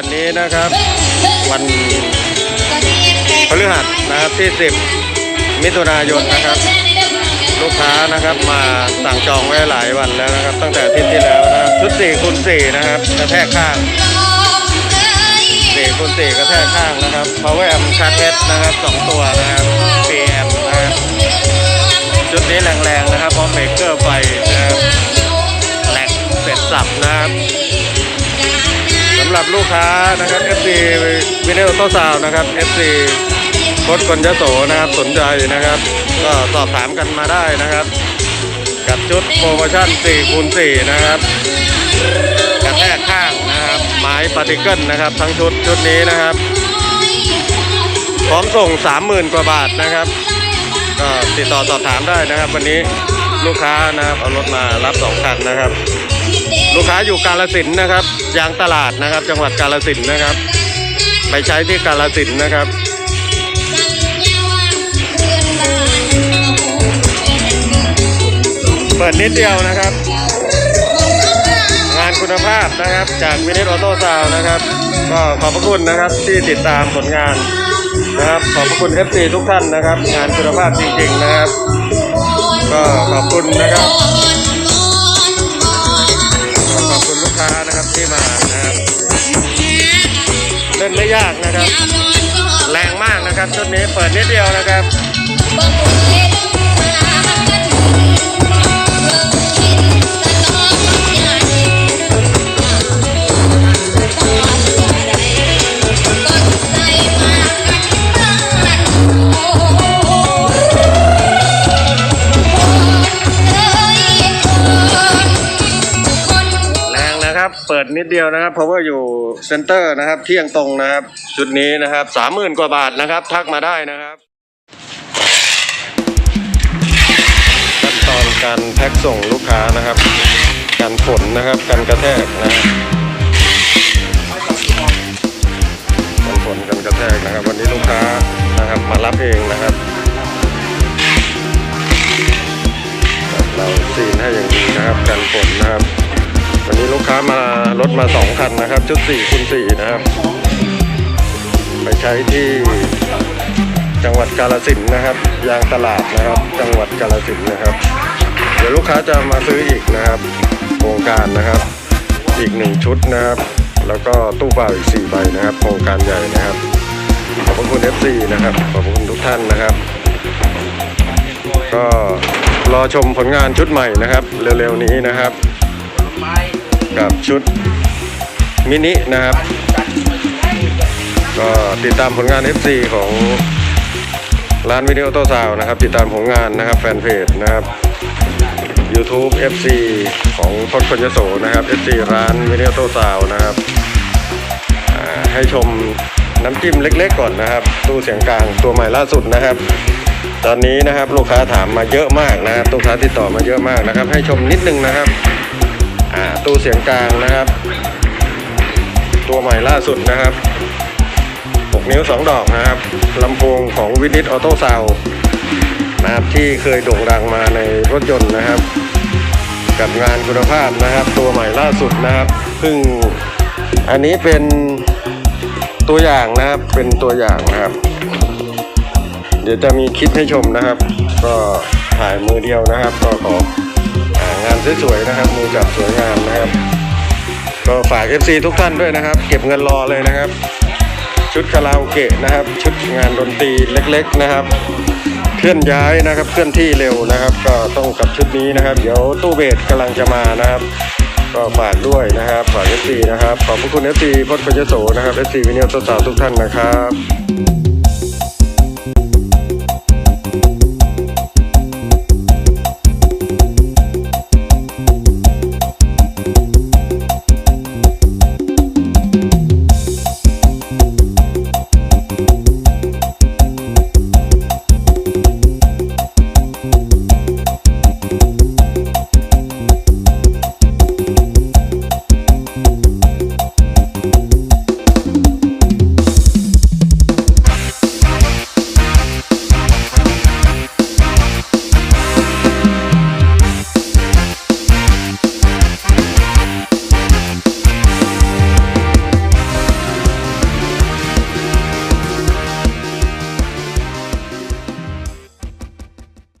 วันนี้นะครับ วันพฤหัสนะครับที่ 10 มิถุนายนนะครับ ลูกค้านะครับมาสั่งจองไว้หลายวันแล้วนะครับ ตั้งแต่อที่ย์ที่แล้วนะครับชุด4คูณ4นะครับกระแทกข้าง4คูณ4กระแทกข้างนะครับ power amp ชาร์จเฮดนะครับ 2 ตัวนะครับ PM นะครับชุดนี้แรงๆนะครับพร้อมเบรกเกอร์ไฟนะครับแหลกเสร็จสับนะครับำหรับลูกค้านะครับ FC วินเนอร์โตซาวนะครับ FC โคดคนยโสนะครับสนใจนะครับ ก็สอบถามกันมาได้นะครับ กับชุดโปรโมชั่น4คูณ4นะครับกระแทกข้างนะครับไม้ปาร์ติเกิลนะครับ ทั้งชุดชุดนี้นะครับ พร้อมส่ง 30,000 กว่าบาทนะครับ ก็ติดต่อสอบถามได้นะครับ วันนี้ลูกค้านะครับเอารถมารับสองคันนะครับ ลูกค้าอยู่กาลสินนะครับ ยางตลาดนะครับ จังหวัดกาลสินนะครับ ไปใช้ที่กาลสินนะครับเปิดนิดเดียวนะครับ งานคุณภาพนะครับ จากวินิตออโต้ซาวนะครับ ก็ขอบพระคุณนะครับที่ติดตามผลงานนะครับ ขอบพระคุณ FC ทุกท่านนะครับ งานคุณภาพจริงๆนะครับ ก็ขอบคุณนะครับ นะครับที่มานะครับเล่นไม่ยากนะครับ แรงมากนะครับชุดนี้เปิดนิดเดียวนะครับ เปิดนิดเดียวนะครับเพราะว่าอยู่เซ็นเตอร์นะครับเที่ยงตรงนะครับ ชุดนี้นะครับสามหมื่นกว่าบาทนะครับ ทักมาได้นะครับขั้นตอนการแพ็คส่งลูกค้านะครับการฝนนะครับการกระแทกนะครับการฝนการกระแทกนะครับ วันนี้ลูกค้านะครับมารับเองนะครับเราซีนให้อย่างดีนะครับกันฝนนะครับ วันนี้ลูกค้ามารถมาสองคันนะครับ ชุด4คูณ4นะครับ ไปใช้ที่จังหวัดกาฬสินนะครับ ยางตลาดนะครับ จังหวัดกาฬสินนะครับ เดี๋ยวลูกค้าจะมาซื้ออีกนะครับโครงการนะครับ อีกหนึ่งชุดนะครับ แล้วก็ตู้เปล่าอีก4ใบนะครับ โครงการใหญ่นะครับขอบพระคุณ FC นะครับขอบพระคุณทุกท่านนะครับ ก็รอชมผลงานชุดใหม่นะครับ เร็วๆนี้นะครับ กับชุดมินินะครับ ก็ติดตามผลงาน FC ของร้านวิดีโอโตซาวนะครับ ติดตามผลงานนะครับแฟนเพจนะครับ YouTube FC ของพจน์คนยโสนะครับ FC ร้านวิดีโอโตซาวนะครับให้ชมน้ำจิ้มเล็กๆก่อนนะครับ ตู้เสียงกลางตัวใหม่ล่าสุดนะครับ ตอนนี้นะครับลูกค้าถามมาเยอะมากนะครับลูกค้าติดต่อมาเยอะมากนะครับ ให้ชมนิดนึงนะครับ อ่าตู้เสียงกลางนะครับ ตัวใหม่ล่าสุดนะครับ 6 นิ้ว 2 ดอกนะครับลำโพงของวินิตออโต้ซาวนะครับที่เคยโด่งดังมาในรถยนต์นะครับ กับงานคุณภาพนะครับ ตัวใหม่ล่าสุดนะครับเพิ่งอันนี้เป็นตัวอย่างนะครับเป็นตัวอย่างนะครับ เดี๋ยวจะมีคลิปให้ชมนะครับ ก็ถ่ายมือเดียวนะครับ ก็ขอางานสวยๆนะครับมือจับสวยงามนะครับ ก็ฝาก FC ทุกท่านด้วยนะครับ เก็บเงินรอเลยนะครับ ชุดคาราโอเกะนะครับ ชุดงานดนตรีเล็กๆนะครับ เคลื่อนย้ายนะครับเคลื่อนที่เร็วนะครับ ก็ต้องกับชุดนี้นะครับ เดี๋ยวตู้เบสกำลังจะมานะครับก็ฝากด้วยนะครับฝาก FC นะครับขอบพระคุณ FC พจน์พยโสนะครับ FC วินิโอตสาวทุกท่านนะครับ